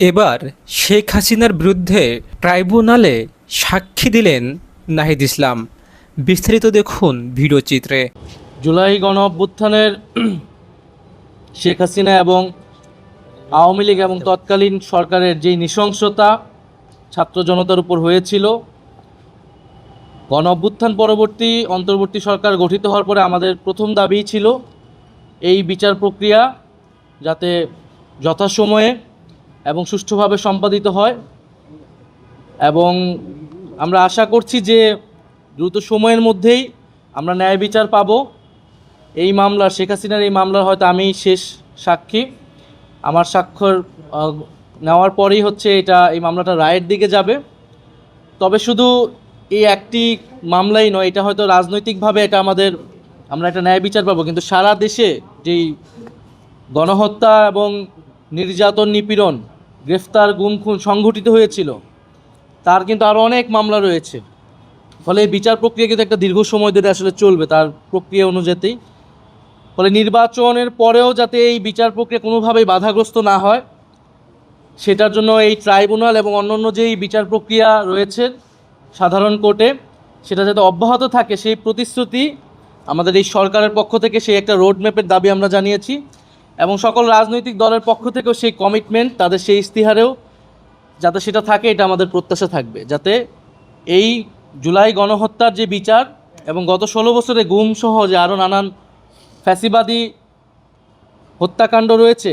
এবার শেখ হাসিনার বিরুদ্ধে ট্রাইব্যুনালে সাক্ষী দিলেন নাহিদ ইসলাম। বিস্তারিত দেখুন ভিডিও চিত্রে। জুলাই গণ অভ্যুত্থানের শেখ হাসিনা এবং আওয়ামী লীগ এবং তৎকালীন সরকারের যেই নৃশংসতা ছাত্র জনতার উপর হয়েছিল গণ অভ্যুত্থান পরবর্তী, অন্তর্বর্তী সরকার গঠিত হওয়ার পরে আমাদের প্রথম দাবি ছিল, এই বিচার প্রক্রিয়া যাতে যথাসময়ে এবং সুষ্ঠুভাবে সম্পাদিত হয়। এবং আমরা আশা করছি যে দ্রুত সময়ের মধ্যেই আমরা ন্যায় বিচার পাবো। এই মামলার শেখ হাসিনার এই মামলার হয়তো আমি শেষ সাক্ষী। আমার স্বাক্ষর নেওয়ার পরেই হচ্ছে এটা, এই মামলাটা রায়ের দিকে যাবে। তবে শুধু এই একটি মামলাই নয়, এটা হয়তো রাজনৈতিকভাবে এটা আমাদের, আমরা একটা ন্যায় বিচার পাবো। কিন্তু সারা দেশে যেই গণহত্যা এবং নির্যাতন নিপীড়ন গ্রেফতার গুম খুন সংঘটিত হয়েছিল। তার কিন্তু আরও অনেক মামলা রয়েছে। ফলে বিচার প্রক্রিয়া কিন্তু একটা দীর্ঘ সময় ধরে আসলে চলবে তার প্রক্রিয়া অনুযায়ী। ফলে নির্বাচনের পরেও যাতে এই বিচার প্রক্রিয়া কোনোভাবেই বাধাগ্রস্ত না হয়, সেটার জন্য এই ট্রাইব্যুনাল এবং অন্যান্য যেই বিচার প্রক্রিয়া রয়েছে সাধারণ কোর্টে, সেটা যাতে অব্যাহত থাকে সেই প্রতিশ্রুতি আমাদের এই সরকারের পক্ষ থেকে সেই একটা রোড ম্যাপের দাবি আমরা জানিয়েছি। এবং সকল রাজনৈতিক দলের পক্ষ থেকেও সেই কমিটমেন্ট তাদের সেই ইস্তিহারেও যাতে সেটা থাকে এটা আমাদের প্রত্যাশা থাকবে। যাতে এই জুলাই গণহত্যার যে বিচার এবং গত ষোলো বছরে গুম সহ যে আরও নানান ফ্যাসিবাদী হত্যাকাণ্ড রয়েছে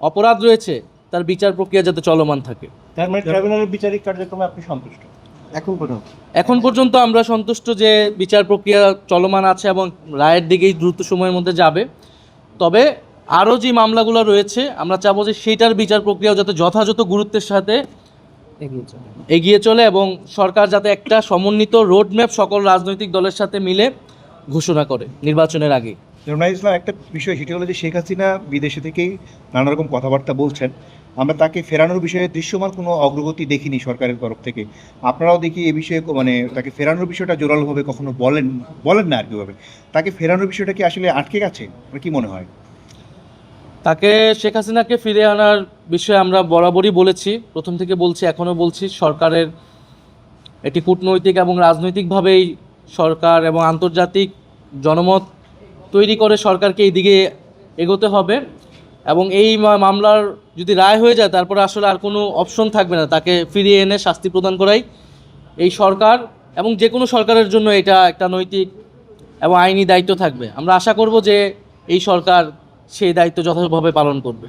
অপরাধ রয়েছে তার বিচার প্রক্রিয়া যাতে চলমান থাকে। মানে ট্রাইব্যুনালের বিচারিক কার্যক্রমে আপনি সন্তুষ্ট? এখন পর্যন্ত। এখন পর্যন্ত আমরা সন্তুষ্ট যে বিচার প্রক্রিয়া চলমান আছে এবং রায়ের দিকেই দ্রুত সময়ের মধ্যে যাবে। তবে আরও যে মামলাগুলো রয়েছে আমরা চাবো যে সেইটার বিচার প্রক্রিয়াও যাতে যথাযথ গুরুত্বের সাথে এগিয়ে চলে। এবং সরকার যাতে একটা সমন্বিত রোডম্যাপ সকল রাজনৈতিক দলের সাথে মিলে ঘোষণা করে নির্বাচনের আগে। ইসলাম একটা বিষয়? সেটি হলো যে শেখ হাসিনা বিদেশে থেকেই নানা রকম কথাবার্তা বলছেন। আমরা তাকে ফেরানোর বিষয়ে দৃশ্যমান কোনো অগ্রগতি দেখিনি সরকারের তরফ থেকে। আপনারাও দেখি এ বিষয়ে মানে তাকে ফেরানোর বিষয়টা জোরালোভাবে কখনো বলেন বলেন না আর কীভাবে তাকে ফেরানোর বিষয়টা কি আসলে আটকে গেছে? কি মনে হয়? তাকে শেখ হাসিনাকে ফিরে আনার বিষয়ে আমরা বরাবরই বলেছি। প্রথম থেকে বলছি, এখনও বলছি, সরকারের এটি কূটনৈতিক এবং রাজনৈতিকভাবেই সরকার এবং আন্তর্জাতিক জনমত তৈরি করে সরকারকে এই দিকে এগোতে হবে এবং এই মামলার যদি রায় হয়ে যায়, তারপরে আসলে আর কোনো অপশন থাকবে না। তাকে ফিরিয়ে এনে শাস্তি প্রদান করাই এই সরকার এবং যে কোনো সরকারের জন্য এটা একটা নৈতিক এবং আইনি দায়িত্ব থাকবে। আমরা আশা করব যে এই সরকার সেই দায়িত্ব যথাযথভাবে পালন করবে।